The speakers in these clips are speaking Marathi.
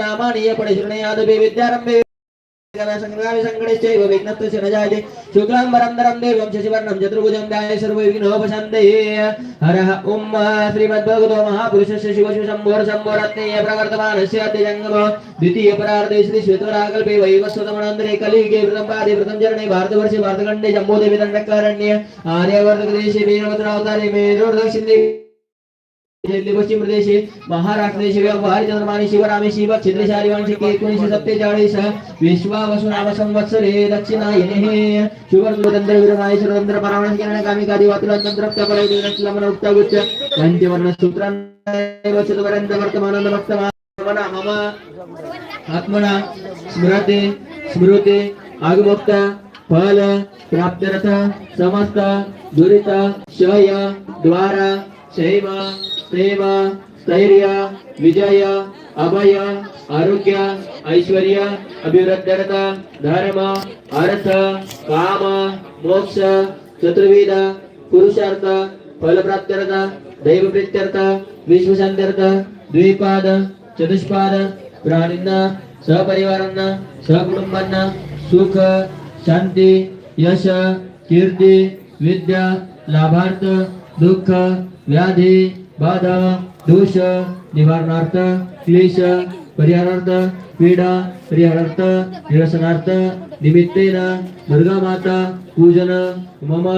नामानीय देवं शशिवर्णं चतुर्भुजं हरः श्रीमद्भगवतो महापुरुषस्य शिवशुशम्भोर शम्भोरत्नेय प्रवर्तमानस्य अद्यजङ्गमो। श्री वैवस्वतमनन्तरे कलियुगे वृतं पादे चरणे भारतवर्षे भारतखण्डे जम्बूदेवी दण्डकारण्ये। आर्यवर्तकदेशे वीरभद्रावतारे मेरुर्दक्षिणे पश्चिम प्रदेश महाराष्ट्र देशे व्यवहार चंद्रमाने शिवरामे शिव छिद्रशाली वांशिके एकोणीसशे सत्तेचाळीस विश्वावसु नाम संवत्सरे दक्षिणायने शुभर्गतंत्र विरमाय सुरतंत्र परावण किरण कामी कादी वातुला तंत्र कपल पंचवर्ण सूत्रांत वर्तमान वर्तमान मम। आत्मना स्मृते स्मृते आगमोक्ता फल प्राप्तरथ समस्त दुरित शय द्वारा ಶೈವ ಪ್ರೇಮ ಸ್ಥೈರ್ಯ ವಿಜಯ, ಅಭಯ, ಆರೋಗ್ಯ, ಐಶ್ವರ್ಯ, ಅಭಿವೃದ್ಧರತ, ಧರ್ಮ ಅರ್ಥ ಕಾಮ, ಮೋಕ್ಷ, ಚತುರ್ವೇದ, ಪುರುಷಾರ್ಥ ಫಲಪ್ರಾಪ್ತ್ಯರ್ಥ ದೈವ ಪ್ರೀತ್ಯರ್ಥ ವಿಶ್ವಶಾಂತ್ಯರ್ಥ ದ್ವಿಪಾದ, ಚತುಷ್ಪಾದ ಪ್ರಾಣಿನ ಸಹಪರಿವಾರನ್ನ, ಸಹಕುಟುಂಬನ್ನ, ಸುಖ, ಶಾಂತಿ, ಯಶ, ಕೀರ್ತಿ, ವಿದ್ಯಾ, ಲಾಭಾರ್ಥ दुःख व्याधी बाधा दोष निवारणार्थ क्लेश परिहारार्थ पीडा परिहारार्थ निरसनार्थ निमित्तेन दुर्गा माता पूजन मम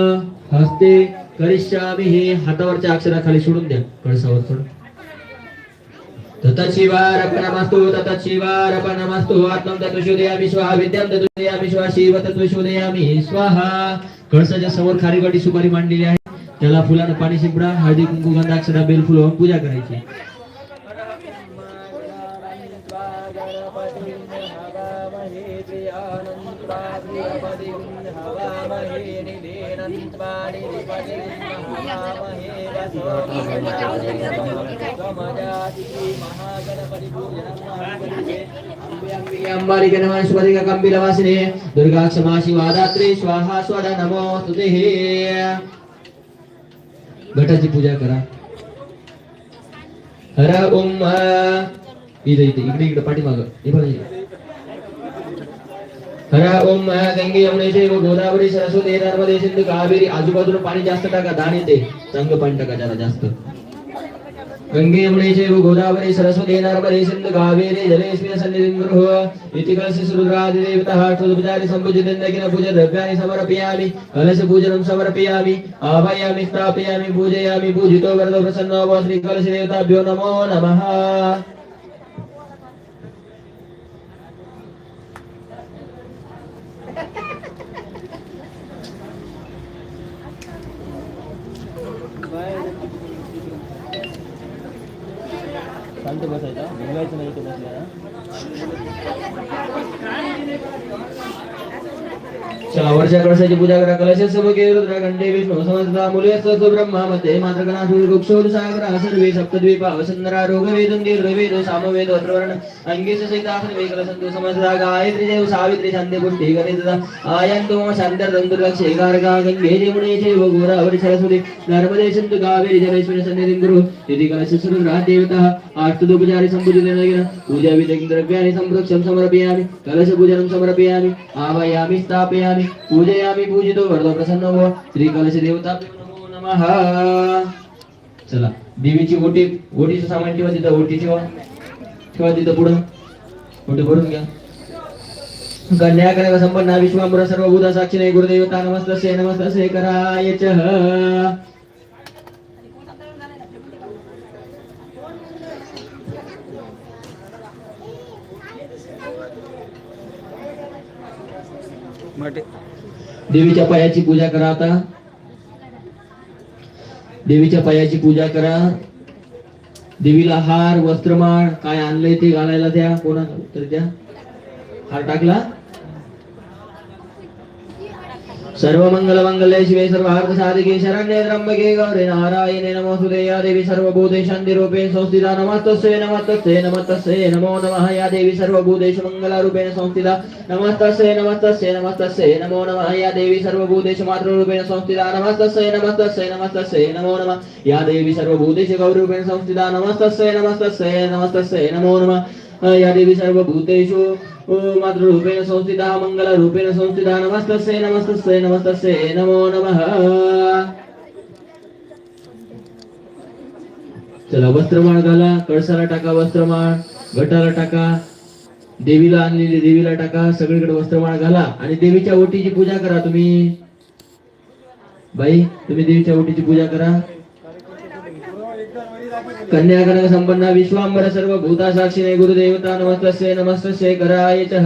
हस्ते करिष्यामी. हे हातावरच्या अक्षराखाली सोडून द्या. कळसावर थोडं ततशिवारपणमस्तु ततशिवारपणमस्तु आत्मं तत्शोदयामि स्वाहा. विद्यां तत्शोदयामि स्वाहा. शिव तत्शोदयामि स्वाहा. कळसाच्या समोर खारी सुपारी मांडलेली आहे. त्याला फुलानं पाणी शिंपडा हळदी कुंकू गंधाक्षरा बेल फुलं वाहून पूजा करायची अंबालिके नमः स्वधिक कंबिलवासिने दुर्गा क्षमा शिवा दात्री स्वाहा स्वदा नमो तुते घटाची पूजा करा. हरा ओम इथे इथे इकडे इकडे पाठीमाग. हे बघा इथे. ओम गंगे यमुने गोदावरी सरस्वती नर्मदे सिंधू कावेरी आजूबाजूला पाणी जास्त टाका दान येते चांगलं पाणी टाका जरा जास्त. गंगे यमुने गोदावरी सरस्वती नर्मदे सिंधू कावेरी जलेस्मिन् सन्निधिं गृह इति कलश रुद्रादिदेवतः अष्टोपचारि सम्पूजितेन्द्रकिन पूजा द्रव्याणि समर्पयामि। कलश पूजनं समर्पयामि। आह्वयामि स्थापयामि पूजयामि पूजितो वरदो प्रसन्नो भव श्री कलश देवताभ्यो नमो नमः। चला वर्षा कळसाची पूजा करा कलश सबके रुद्रगंडे विष्णू समजता मुले सत्व ब्रह्मा मध्ये मातृगणा गुक्षोर सागर सर्वे सप्तद्वीपा वसंधरा रोग वेदन दीर्घ वेद सामवेद अत्रवर्ण अंगेश सहित आसन वेगळ संतो समजता गायत्री देव सावित्री शांती पुष्टी गणित आयंतो शांतर दंतुर्लक्ष एकारगा गंगे जमुने जैव गोदावरी सरस्वती नर्मदे सिंधु कावेरी जलेश्वरी सन्निधिं गुरु यदि कलश सुरुद्रा देवता आष्टदोपचारि सम्पूजितेन पूजा विधिं द्रव्याणि संरक्षं समर्पयामि कलश पूजनं समर्पयामि आवायामि स्थापयामि पूजयामी पूजितो वरदो प्रसन्न व श्री कलश देवता नमो नमः। चला देवीची ओटी ओटीचं सामान ठेवा तिथं ओटी ठेवा. ठेवा तिथं पुढं. ओटी भरून घ्या. कन्याकनक संपन्ना विश्वांबर सर्वभूत साक्षिणे गुरुदेवता नमस्तस्य नमस्तस्य कराय च। देवीच्या पायाची पूजा करा आता. देवीच्या पायाची पूजा करा. देवीला हार वस्त्रमाळ काय आणलंय ते घालायला द्या. कोणा तर द्या. हार टाकला. सर्व मंगल मंगल्ये शिवे सर्व अर्थ साधिके शरण्ये त्र्यंबके गौरे नारायणे नमोस्तुते या देवी सर्वभूते शांती रूपेण संस्थिता नमस्तस्ये नमस्तस्ये नमस्तस्ये नमो नमः या देवी सर्वभूतेषु मंगलारूपेण संस्थिता नमस्तस्ये नमस्तस्ये नमस्तस्ये नमो नमः या देवी सर्वभूतेषु मातृरूपेण संस्थिता नमस्तस्ये नमस्तस्ये नमस्तस्ये नमो नमः या देवी सर्वभूतेषु गौरूपेण संस्थिता नमस्तस्ये नमस्तस्ये नमस्तस्ये नमो नमः या देवी सर्व भूतेषु मातृरूपेण संस्थिता मङ्गलरूपेण संस्थिता नमस्तस्यै नमस्तस्यै नमस्तस्यै नमो नमः। चला वस्त्रमाळ घाला कळसाला टाका वस्त्रमाळ गटाला टाका देवीला आणलेली देवीला टाका सगळीकडे वस्त्रमाळ घाला आणि देवीच्या ओटीची पूजा करा तुम्ही. बाई तुम्ही देवीच्या ओटीची पूजा करा. कन्याकनक संपन्न विश्वांबर सर्व भूता साक्षिणे गुरुदेवता नमस्तस्य नमस्तस्य कराय च।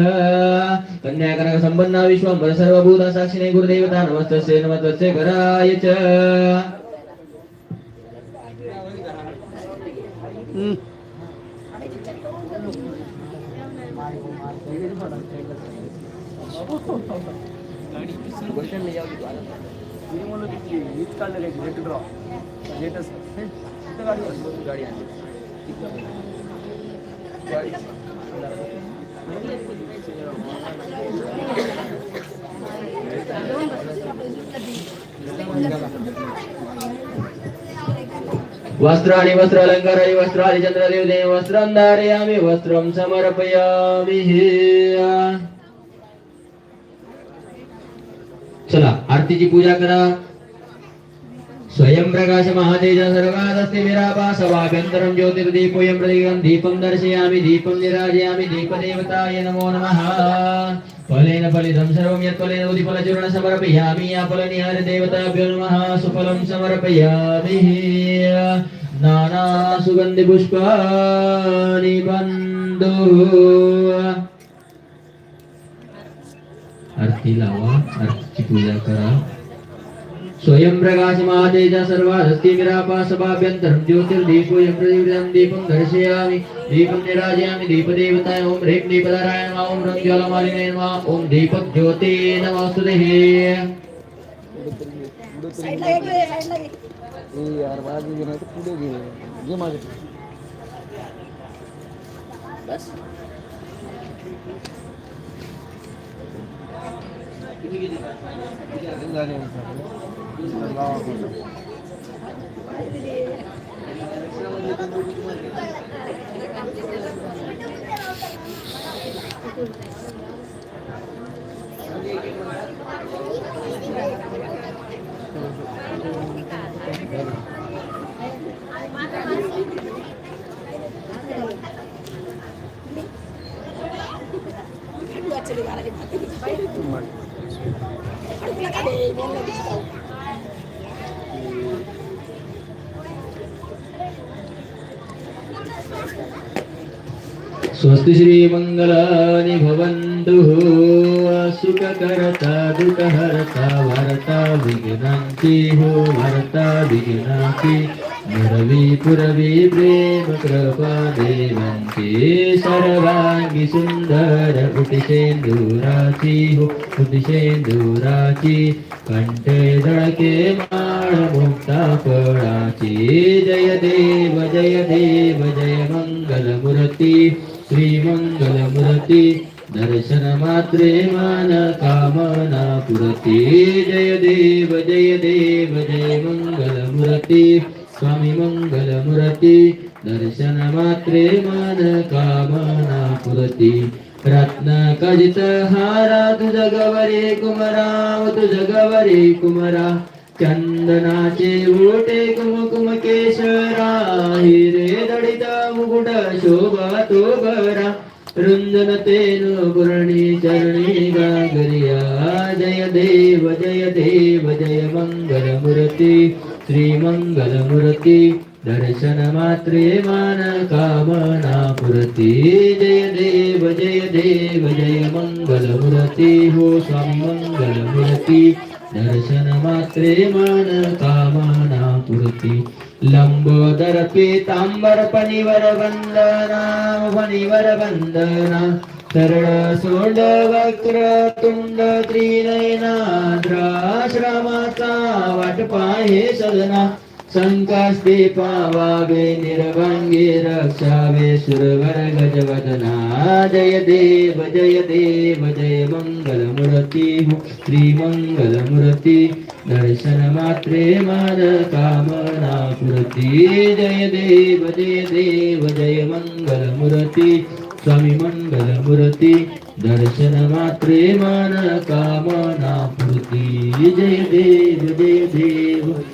कन्याकनक संपन्ना विश्वांबर सर्व भूता साक्षिणे गुरुदेवता नमस्तस्य नमस्तस्य कराय च। गाडी गाडी वस्त्राणि वस्त्र अलङ्काराणि वस्त्राणि चन्द्रदेवते वस्त्रं धारयामि वस्त्रं समर्पयामि चला आरतीची पूजा करा. स्वयं प्रकाश महातेज सर्वादस्ति विरापासवाभ्यन्तरं ज्योतिर्दीपोऽयं प्रदीपं दीपं दर्शयामि दीपं निराजयामि दीपदेवताय नमो नमः फलेन फलितं सर्वं यत्फलेन उदिफलचूर्ण समर्पयामि या फलनिहार देवताभ्यो नमः सुफलं समर्पयामि नाना सुगन्धि पुष्पाणि बन्धु आरती लावा आरतीची पूजा करा स्वयं प्रकाशमाते च सर्वादस्तिमिरापासभाभ्यन्तरं ज्योतिर्दीपोऽयं प्रतिविधं दीपं दर्शयामि। दीपं निराजयामि। दीपदेवताय ॐ ह्रीं दीपधराय नमः। ॐ रं ज्वालमालिने नमः। ॐ दीपज्योते नमस्तुते। यार बाजू गिरा तो झाले लावा स्वस्ति श्रीमङ्गलानि भवन्तु। सुखकरता दुःखहरता भरता विघ्नान्ति हो भरता विघ्नान्ति पुरवी पुरवी प्रेम कृपा देवन्ति। सर्वाङ्गि सुन्दर उटिशेंदुराची हो उटिशेंदुराची कण्ठे दळके माळ मुक्ता जय देव जय देव जय मङ्गलमुरती श्री मंगलमूर्ती दर्शन मात्रे मान कामना पुरती जय देव जय देव जय मंगलमूर्ती स्वामी मंगलमूर्ती दर्शन मात्रे मान कामना पुरती रत्न कजित हारा तुझ गवरे कुमरा तुझ गवरे कुमरा। चंदनाचे ओटे कुमकुम केशरा हिरे दडित मुकुट शोभा तो बरा रुंदन तेनु गुरणी चरणी गागरिया जय देव जय देव जय मंगल मूर्ती श्री मंगल मूर्ती दर्शन मात्रे मान कामना पुरती जय देव जय देव जय मंगल मूर्ती हो स्वामी मंगल मूर्ती दर्शन मात्रे मान कामना पूर्ती लंबोदर पीतांबर पनिवर वंदना पनिवर वंदना सरळ सोंड वक्र तुंड त्रिनयनाद्राश्रमाचा वाट पाहे सदना संकष्टी पावावे निर्वंगी रक्षावे सुरवर गजवदना जय देव जय देव जय मङ्गलमुरति श्रीमङ्गलमुरति दर्शनमात्रे मारकामना पुरति जय देव जय देव जय मङ्गलमुरति स्वामी मङ्गलमुरति दर्शनमात्रे मानकामना पुरति जय देव जय देव।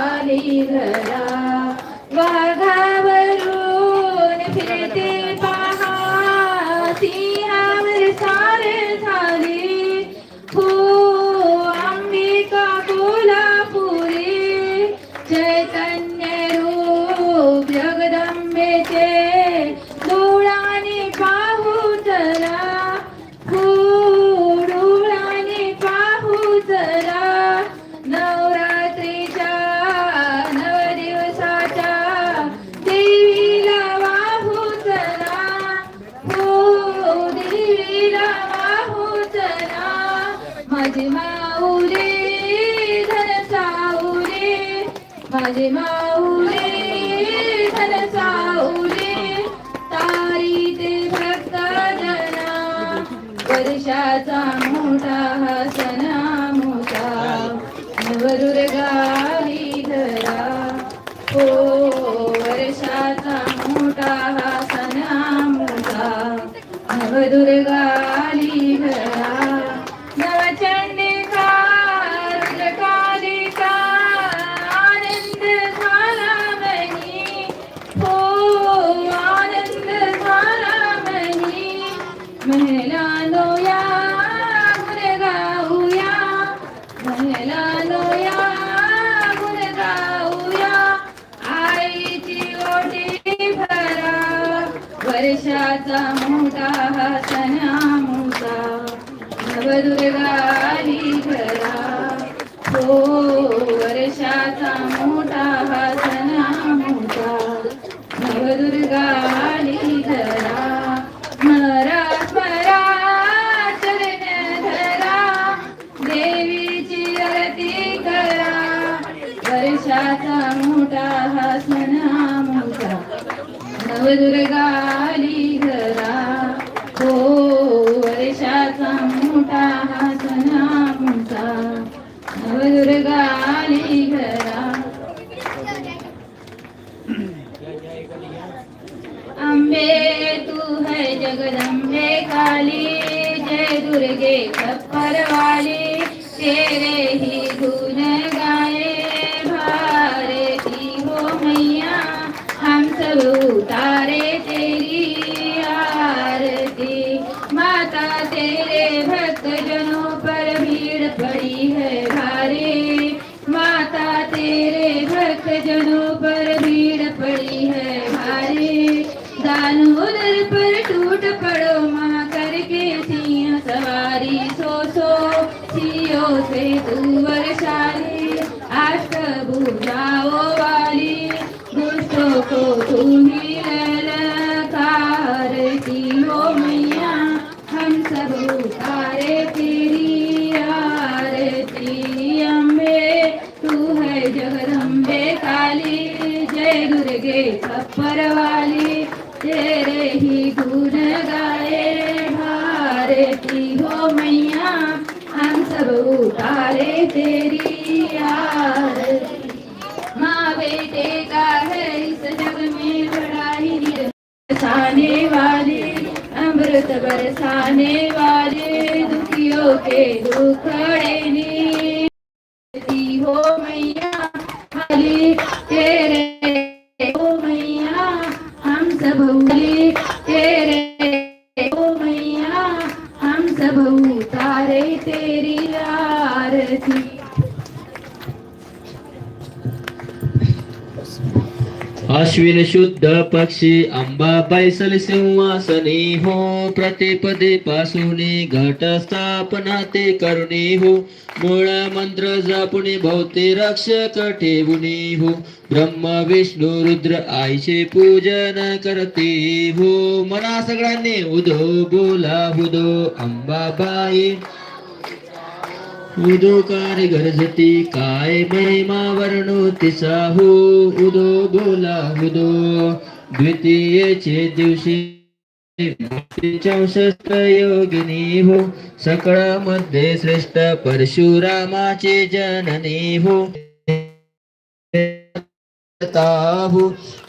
செய்தரா സനാമുഖ അവതുരകാലീകരാ देवीची आरती करा. वर्षाचा मोठा हा घरा. हो वर्षाचा मोठा हा घरा. अंबे तू है जगदंबे काली. जय दुर्गे कप्परवाली तेरे திருவரு Dale, अश्विन शुद्ध पक्षी अंबा बैसल सिंहासनी हो प्रतिपदे पासुनी घट स्थापना ते करुणी हो मूळ मंत्र जपुनी भोवती रक्षक ठेवुनी हो ब्रह्म विष्णू रुद्र आईचे पूजन करते हो मना सगळ्यांनी उदो बोला उदो अंबाबाई उदो कार्य गरजती काय महिमा वर्णो तिचा हो उदो बोला उदो. द्वितीयेचे दिवशी चौसष्ट योगिनी हो. सकळामध्ये श्रेष्ठ परशुरामाचे जननी हो. हो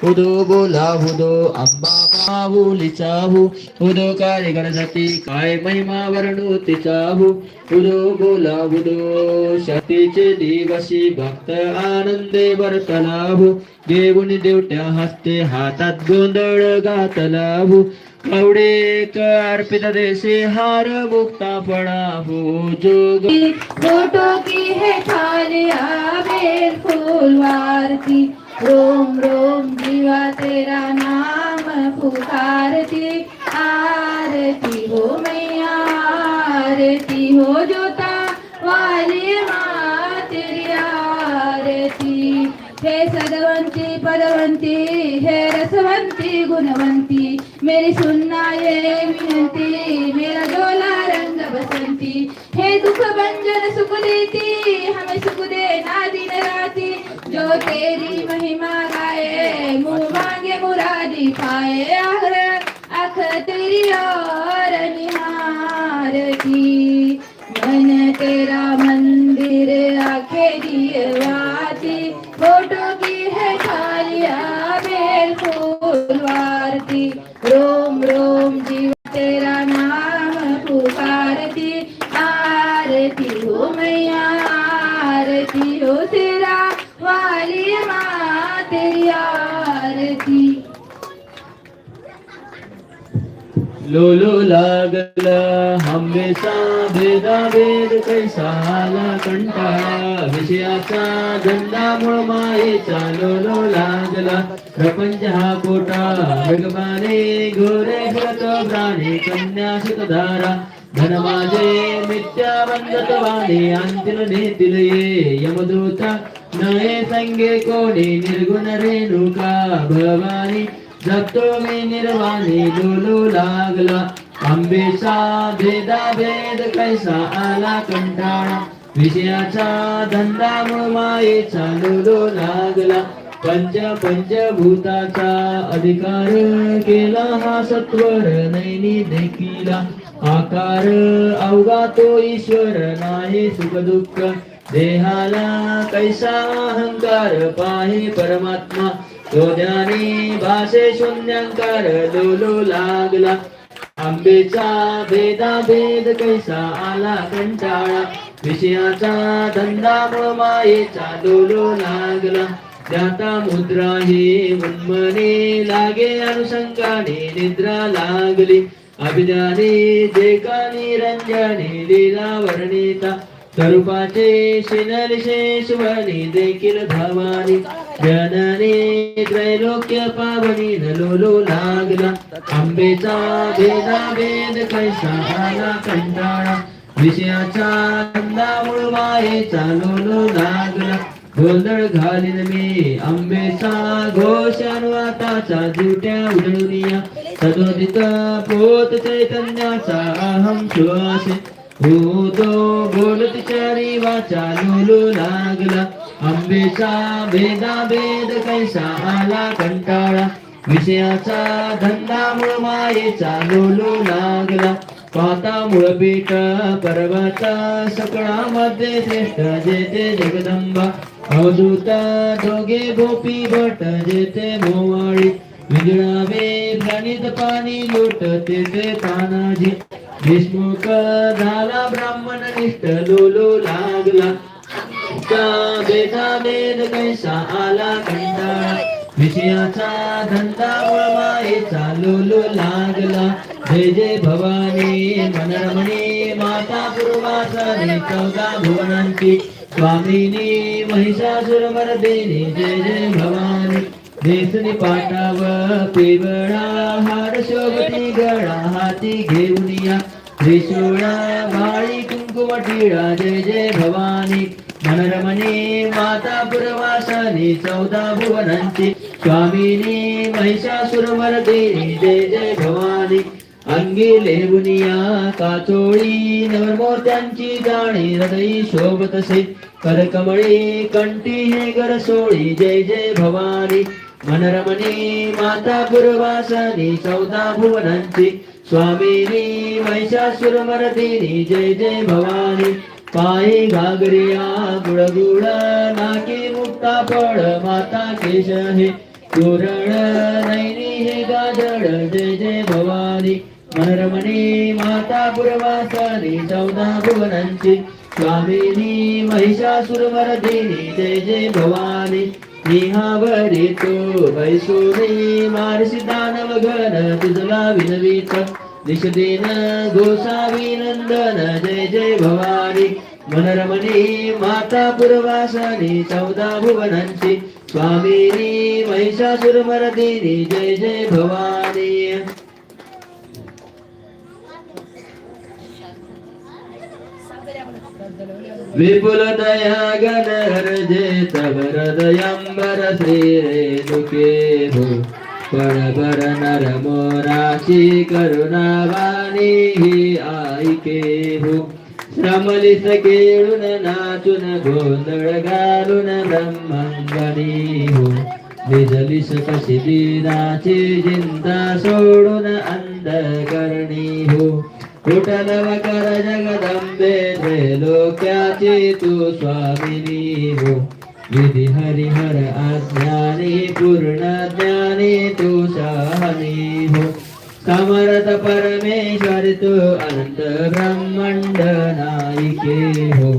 उदो बोला हुदो अंबा पाहुलीचा हो उदो काय गणजती काय महिमा वर्णो तिचाहु उदो बोला हुदो शतीचे दिवशी भक्त आनंदे वर्तला हो देऊन देवट्या हस्ते हातात गोंधळ घातला कवडे अर्पित देशे हार मुक्ता पडा हो जोग फोटो की हे थाली बेल फुलवारती रोम रोम जीवा तेरा नाम पुकारती आरती हो मैया आरती हो जोता वाली माँ तेरी आरती। हे सदवंती पदवंती हे रसवंती गुणवंती मेरी सुनना ये विनंती मेरा डोला रंग बसंती। हे दुख भंजन सुख देती हमें सुख दे ना दिन राती जो तेरी महिमा गाए मुँह मांगे मुरादी पाए आखर आख तेरी और आला विषयाचा धंदा मूळ मायेचा लोलो लागला. प्रपंच हा कोटा भगवाने घोरे घरत प्राणे कन्या सुतधारा धन मिथ्या बंधत वाणी नेतील ये यमदूता. नये संगे कोणी निर्गुण रेणुका भवानी. जगतो मी निर्वाणी लोलो लागला. आंबेचा भेदा भेद कैसा आला कंटाळा. विषयाचा धंदा मूळ मायेचा डोलू लागला. पंच पंचभूताचा अधिकार केला हा सत्वर नैनी देखीला. आकार अवगा तो ईश्वर नाही सुख दुःख देहाला कैसा अहंकार पाहे परमात्मा. तो ज्ञानी भाषे शून्यंकार लोलो लागला. आंबेचा भेदा भेद कैसा आला कंटाळा? विषयाचा धंदा व मायेचा डोलो लागला. ज्ञाता मुद्रा हे मनमने लागे अनुषंगाने निद्रा लागली. अभिजाने जे का निरंजने लीला वर्णिता स्वरूपाचे शिनलशेषवाणी देखील धावानी जनने त्रैलोक्य पावनी नलोलो लागला. आंबेचा भेदा भेद कैसा आला कंटाळा. विषयाचा धंदा मूळ चालोलो लागला. गोंधळ घालीन मी आंबेचा घोष अनुवाताचा जुट्या उडवनिया. सदोदित पोत चैतन्याचा अहम श्वास होतो बोलत चारी वाचा लोलू लागला. आंबेचा भेदा भेद कैसा आला कंटाळा. विषयाचा धंदा मूळ मायेचा लोलू लागला. पाता मूळ पीठ पर्वता सकळामध्ये श्रेष्ठ जेते जगदंबा. अवधूत दोघे गोपी भट जेते भोवाळी विजळावे गणित पाणी लोट तेथे तानाजी. विष्णुक झाला ब्राह्मण निष्ठ लोलो लागला. का भेदा भेद कैसा आला कंटाळा. विषयाचा धंदा मायेचा लोलो लागला. जय जय भवानी मनरमणी माता पूर्वासने चौदा भुवनांची. स्वामिनी महिषासुरमर्दिनी जय जय भवानी. देसनी पाटाव पिवळा हार शोभती गळा हाती घेऊन या. त्रिशूळा वाळी कुंकुम टिळा जय जय भवानी. मनरमणी माता पुरवासनी चौदा भुवनंती. स्वामिनी महिषासुरमर्दिनी जय जय भवानी. अंगी लेबुनिया काचोळी नवरमोत्यांची जाणी हृदयी शोभतसे करकमळी कंठी हे गरसोळी जय जय भवानी. मनरमणी माता पुरवासनी चौदा भुवनांची. स्वामिनी महिषासुरमर्दिनी जय जय भवानी. पायी घागरिया गुळगुळ नाकी मुक्ता पड माता केश हे तोरण नैनी हे गाजळ जय जय भवानी. मनरमणी माता पुरवासनी चौदा भुवनांची. स्वामिनी महिषासुरमरदिनी जय जय भवानी. निहावरी तो बैसोनी मारसी दानव घन तुझला विनवीत. दिशदेन गोसावी नंदन जय जय भवानी. मनरमणी माता पुरवासनी चौदा भुवनांची. स्वामिनी महिषासुरमरदिनी जय जय भवानी. विपुलतया गन हरजेतरदयं वरसे दुकेभु पणपर नर मोराचि करुणा वाणीः आयिकेः श्रमलिष केळुन नाचुन गोन्दगालुन ब्रह्मणीः विजलिष कीनाचिन्ता सोडुन अन्धकरणीः हो कुटलव कर जगदंबे त्रैलोक्याची तू स्वामिनी हो विधी हरिहर अज्ञानी पूर्ण ज्ञानी तू शहानी हो समर्थ परमेश्वर तू अनंत ब्रह्मंड नायिके हो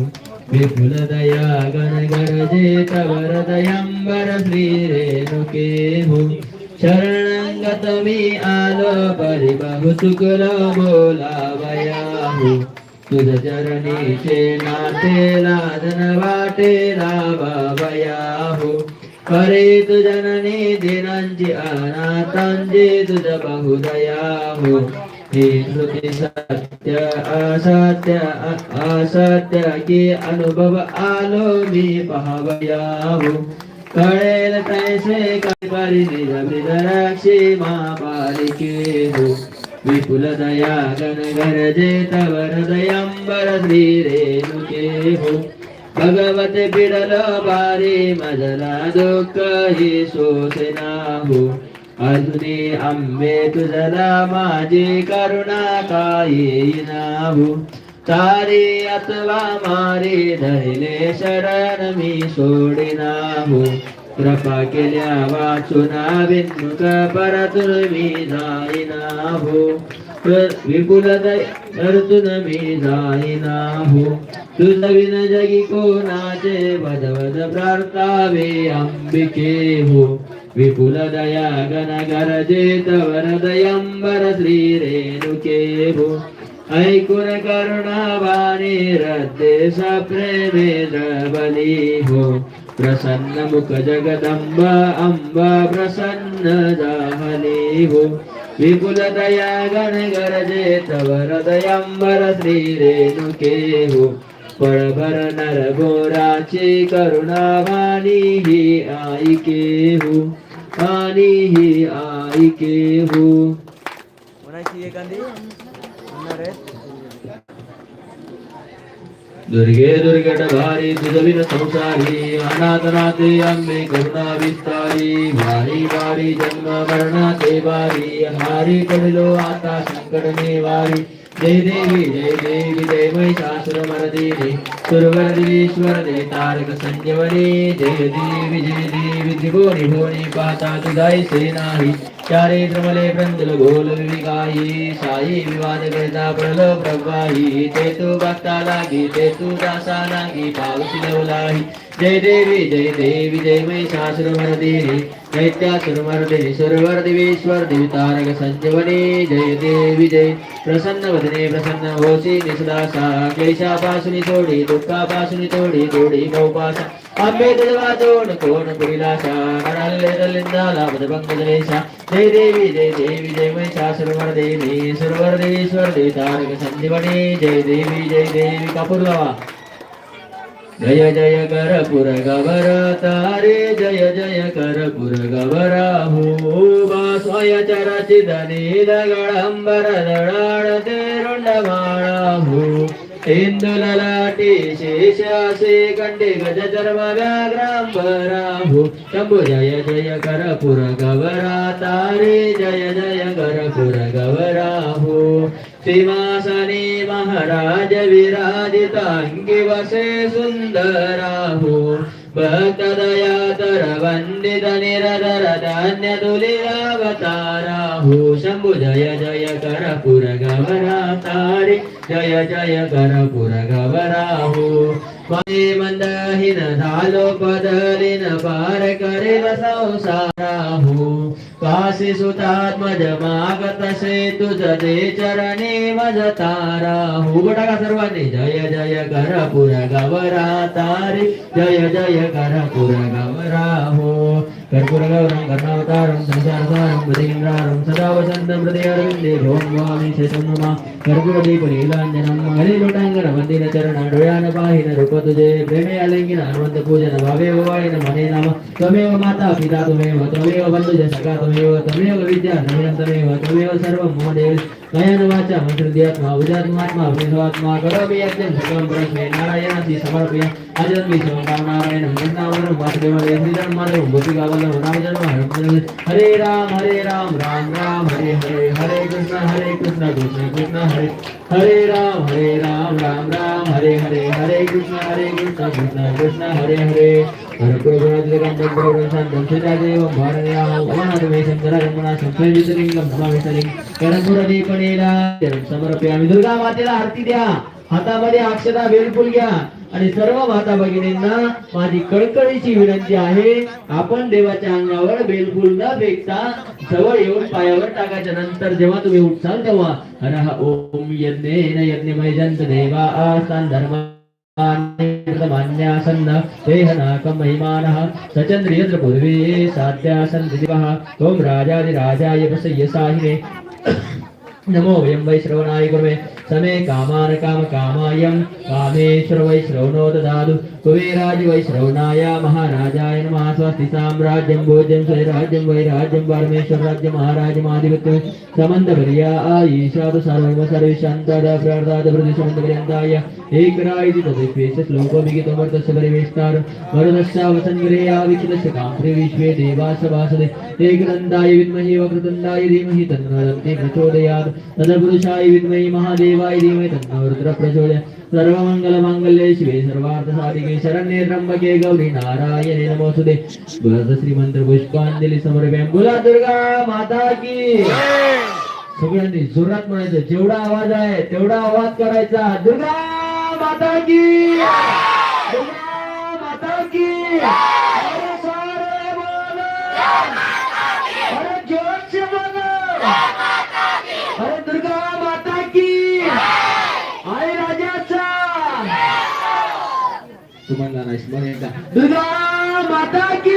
विपुल दया गण गरजे तवर दयंबर श्री रेणुके हो संगत मी आलो बरी बहु चुकलो बोलावया तुझ चरणीचे नाते लादन वाटे लावावया हो करे तुजननी दिनांची अनाथांची तुझ बहुदया हो हे श्रुती सत्य असत्य असत्य की अनुभव आलो मी पाहावया हो कळेल तैसे काय निजमिदराक्षी महापालिके हो विपुल दया गण गरजे तवर हृदयंबर श्री रेणुके हो भगवते बिडल बारी मजला दुःख ही सोसेना हो अजुनी आंबे तुझला माझी करुणा कायेना हो तारे अथवा मारे धैले शरण मी सोडिना हो कृपा केल्या वाचुना विन्मुख परतुन मी जाईना हो विपुल दर्तुन मी जाईना हो तुझ विन जगी कोणाचे वद वद प्रार्थावे अंबिके हो. विपुल दया गण गरजे तवर दयंबर श्री रेणुके हो. ऐकून करुणावाणी हृदय प्रेमे द्रवली हो. प्रसन्न मुख जगदंब अंब प्रसन्न जाहली हो. विपुल दया गण गरजे तव हृदयंबर श्री रेणुके हो. पळभर नर गोराची करुणावाणी ही आईके हो. आणि ही आईके हो. म्हणायची एखादी दुर्गे दुर्गट भारी तुझविन संसारी अनाथनाथे अम्बे करुणा विस्तारी भारी भारी जन्म मरणाचे वारी हारी पडलो आता संकट निवारी जय देवी जय देवी जय महिषासुर मर्दिनी सुरवरदेश्वर दे तारक संजीवनी जय देवी जय देवी त्रिभुवनी भुवनी पाहता तुझायसे नाही. चारे त्रमले प्रंजल गोल विगाई साई विवाद करता प्रलो प्रवाही। ते तू भक्ता लागी ते तू दासा लागी पावसी लवलाही जय देवी जय देवी जय महिषासुर मर्दिनी दैत्यासुर मर्दिनी सुरवर देवीश्वर देवी तारक संजीवनी जय देवी जय। प्रसन्न वदने प्रसन्न होसी निसदासा क्लेशापासुनी तोडी दुःखापासुनी तोडी तोडी गौपासा अंबे तुझ वाचून कोण पुरीला नरल्ले दलिंदा लाभद पंकजलेश जय देवी जय देवी जय महिषासुरवर देवी सुरवर देवीश्वर देवी तारक संजीवनी जय देवी जय देवी कापूर लावा जय जय करपुर गवर तारे जय जय करपुर गवरा हो बास्वय चरचित नीलगडंबर दडाळ ते रुंडमाळा हो शेषासे कंडे गज चर्म व्याघ्रांबरा हो जय जय करपुर गवरा तारे जय जय करपुर गवरा हो सिंहासने महाराज विराजितांगी वसे सुंदराहु भक्त दया तर वंदित निरधर धान्य तुलिरावताराहु शंभु जय जय करपुर गवरा तारे जय जय करपुर पुर गवराहु मंदहीन झालो पदरीन पार करेल संसाराहु। काशी सुतात्मज मागत से तुझ दे चरणी मज ताराहु। बटा का सर्वांनी? जय जय करपुर गवरा तारे। जय जय करपुर पुर कर्पूर गौरं कर्णावतारं संसारसारं भुजगेन्द्रारं सदा वसन्तं हृदयारविन्दे भवं वामि शेषं नमः कर्पूरदीपनीलाञ्जनं हरिलोटाङ्गनवन्दिनचरण डोळ्यान पाहिन रूप तुझे प्रेमे आलिङ्गिन हनुमन्त पूजन भावेव वायिन मने नाम त्वमेव माता पिता त्वमेव त्वमेव बन्धुज सखा त्वमेव त्वमेव विद्या नमिनं त्वमेव त्वमेव सर्वं मम देव कयन वाचा मंत्रद्यात्मा उजात्मात्मा विश्वात्मा करोमि यज्ञं सकलं परस्मै नारायणासि समर्पय। अजन्मि शिवं नारायणं वृन्दावनं वासुदेवं श्रीधरं माधवं गोपिकावल्लभं रामजन्म हरे राम हरे राम राम राम हरे हरे हरे कृष्ण हरे कृष्ण कृष्ण कृष्ण हरे। हरे राम हरे राम राम राम हरे हरे हरे कृष्ण हरे कृष्ण कृष्ण कृष्ण हरे। समर्पयामी दुर्गा मातेला आरती द्या. हातामध्ये अक्षता बेलफुल घ्या. आणि सर्व माता भगिनींना माझी कळकळीची विनंती आहे आपण देवाच्या अंगावर बेलफुल न फेकता जवळ येऊन पायावर टाकायच्या नंतर जेव्हा तुम्ही उठसाल तेव्हा हर ओम यज्ञ यज्ञ मैजंत देवा आसान धर्म मान्यासन्न देहनाकं महिमानः सचन्द्रियत्र पूर्वे साध्यासन् दिवः ॐ राजाधिराजाय प्रसय्य साहिने नमो वयं वै श्रवणाय गुरुवे समे कामान काम कामायं कामेश्वर वै श्रवणो ददातु कुबेराज वै श्रवणाय महाराजाय नमः। स्वस्ति साम्राज्यं भोजं स्वैराज्यं वैराज्यं परमेश्वर राज्य महाराजमाधिपत्यं समन्तपर्या ईशातु सर्वम सर्वेशान्ताद प्रार्दाद प्रतिसमन्तपर्यन्ताय एकरायति तदेवेश श्लोकोभिगितमर्थस्य परिवेष्टार। वरदस्या वसन्गिरे आविचितस्य काम्प्रे विश्वे देवास वासदे एकदन्ताय विद्महे वक्रतुण्डाय धीमहि तन्नोदन्ते प्रचोदयात्। तदपुरुषाय विद्महे महादेवाय धीमहि तन्नो रुद्र प्रचोदयात् सर्वमङ्गलमाङ्गल्ये शिवे सर्वार्थसाधिके शरण्ये त्र्यंबके गौरी नारायणे नमोस्तुते बोला श्रीमंत पुष्पांजली समर्पयाम बोला दुर्गा माता की। सगळ्यांनी जोरात म्हणायचं जेवढा आवाज आहे तेवढा आवाज करायचा. दुर्गा माता की। 나가시 모니까. 누가 마타키